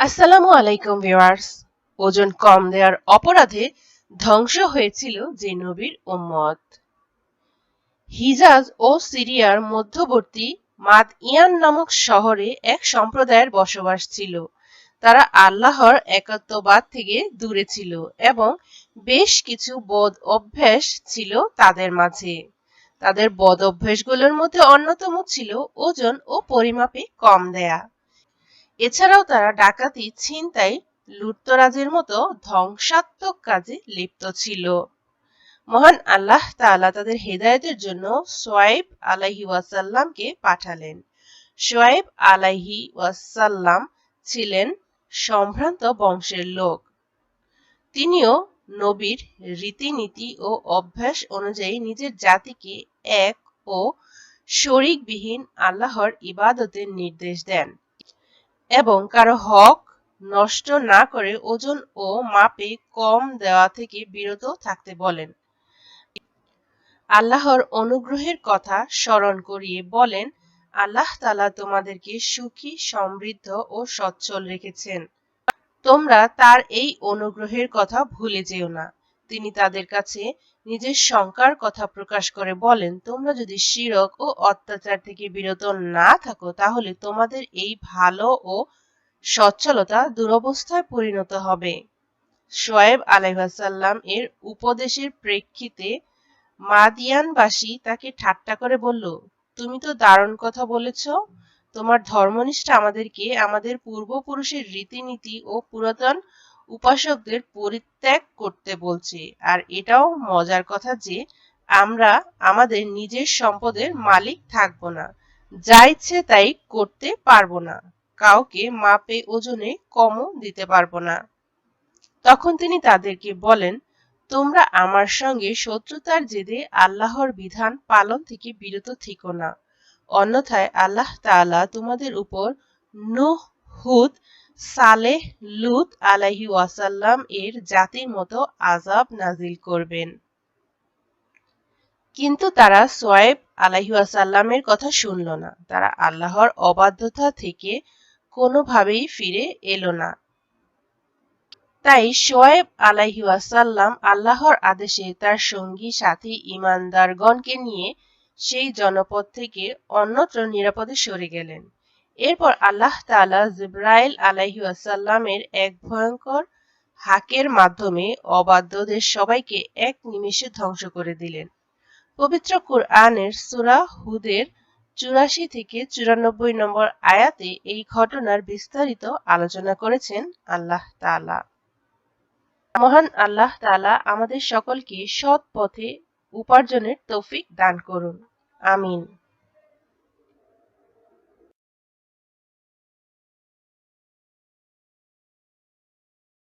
আসসালামু আলাইকুম ভিউয়ার্স। ওজন কম দেওয়ার অপরাধে ধ্বংস হয়েছিল যে নবীর উম্মত। হিজাজ ও সিরিয়ার মধ্যবর্তী মাদ ইয়ান নামক শহরে এক সম্প্রদায়ের বসবাস ছিল। তারা আল্লাহর একত্ববাদ থেকে দূরে ছিল এবং বেশ কিছু বদ অভ্যাস ছিল তাদের মাঝে। তাদের বদ অভ্যাসগুলোর মধ্যে অন্যতম ছিল ওজন ও পরিমাপে কম দেয়া। এছাড়াও তারা ডাকাতি, ছিনতাই, লুটতরাজের মতো ধ্বংসাত্মক কাজে লিপ্ত ছিল। মহান আল্লাহ তাআলা তাদের হেদায়েতের জন্য সোয়াইব আলাইহি ওয়াসাল্লামকে পাঠালেন। সোয়াইব আলাইহি ওয়াসাল্লাম ছিলেন সম্ভ্রান্ত বংশের লোক। তিনিও নবীর রীতিনীতি ও অভ্যাস অনুযায়ী নিজের জাতিকে এক ও শরিকবিহীন আল্লাহর ইবাদতের নির্দেশ দেন। এবং কারও হক নষ্ট না করে ওজন ও মাপে কম দেওয়া থেকে বিরত থাকতে বলেন। আল্লাহর অনুগ্রহের কথা স্মরণ করিয়ে বলেন, আল্লাহ তালা তোমাদেরকে সুখী, সমৃদ্ধ ও সচ্ছল রেখেছেন। তোমরা তার এই অনুগ্রহের কথা ভুলে যেও না। তিনি তাদের কাছে নিজের শঙ্কার কথা প্রকাশ করে বলেন, তোমরা যদি শিরক ও অত্যাচার থেকে বিরত না থাকো, তাহলে তোমাদের এই ভালো ও সচ্ছলতা দুরবস্থায় পরিণত হবে। শোয়েব আলাইহাসাল্লাম এর উপদেশের প্রেক্ষিতে মাদিয়ানবাসী তাকে ঠাট্টা করে বলল, তুমি তো দারুণ কথা বলেছ। তোমার ধর্মনিষ্ঠা আমাদেরকে আমাদের পূর্বপুরুষের রীতিনীতি ও পুরাতন উপাসকদের পরিত্যাগ করতে বলছে। আর এটাও মজার কথা যে, আমরা আমাদের নিজের সম্পদের মালিক থাকব না। যা ইচ্ছে তাই করতে পারব না। কাউকে মাপে ওজনে কমও দিতে পারব না। তখন তিনি তাদেরকে বলেন, তোমরা আমার সঙ্গে শত্রুতার জেদে আল্লাহর বিধান পালন থেকে বিরত থেকো না। অন্যথায় আল্লাহ তাআলা তোমাদের উপর নুহ, হুদ সালেহ লুত আলাহি ওয়াসাল্লাম এর জাতির মতো আজাব নাজিল করবেন। কিন্তু তারা সোয়েব আলাহি ওয়াসাল্লামের কথা শুনল না। তারা আল্লাহর অবাধ্যতা থেকে কোনোভাবেই ফিরে এলো না। তাই সোয়েব আলাহি ওয়াসাল্লাম আল্লাহর আদেশে তার সঙ্গী, সাথী, ইমানদারগণকে নিয়ে সেই জনপদ থেকে অন্যত্র নিরাপদে সরে গেলেন। এরপর আল্লাহ তালা জিব্রাইল আলাহি আসাল্লামের এক ভয়ঙ্কর হাকের মাধ্যমে অবাধ্যদের সবাইকে এক নিমেষে ধ্বংস করে দিলেন। পবিত্র কুরআনের সুরা হুদের চুরাশি থেকে চুরানব্বই নম্বর আয়াতে এই ঘটনার বিস্তারিত আলোচনা করেছেন আল্লাহ তালা মহান আল্লাহ তালা আমাদের সকলকে সৎ পথে উপার্জনের তৌফিক দান করুন। আমিন।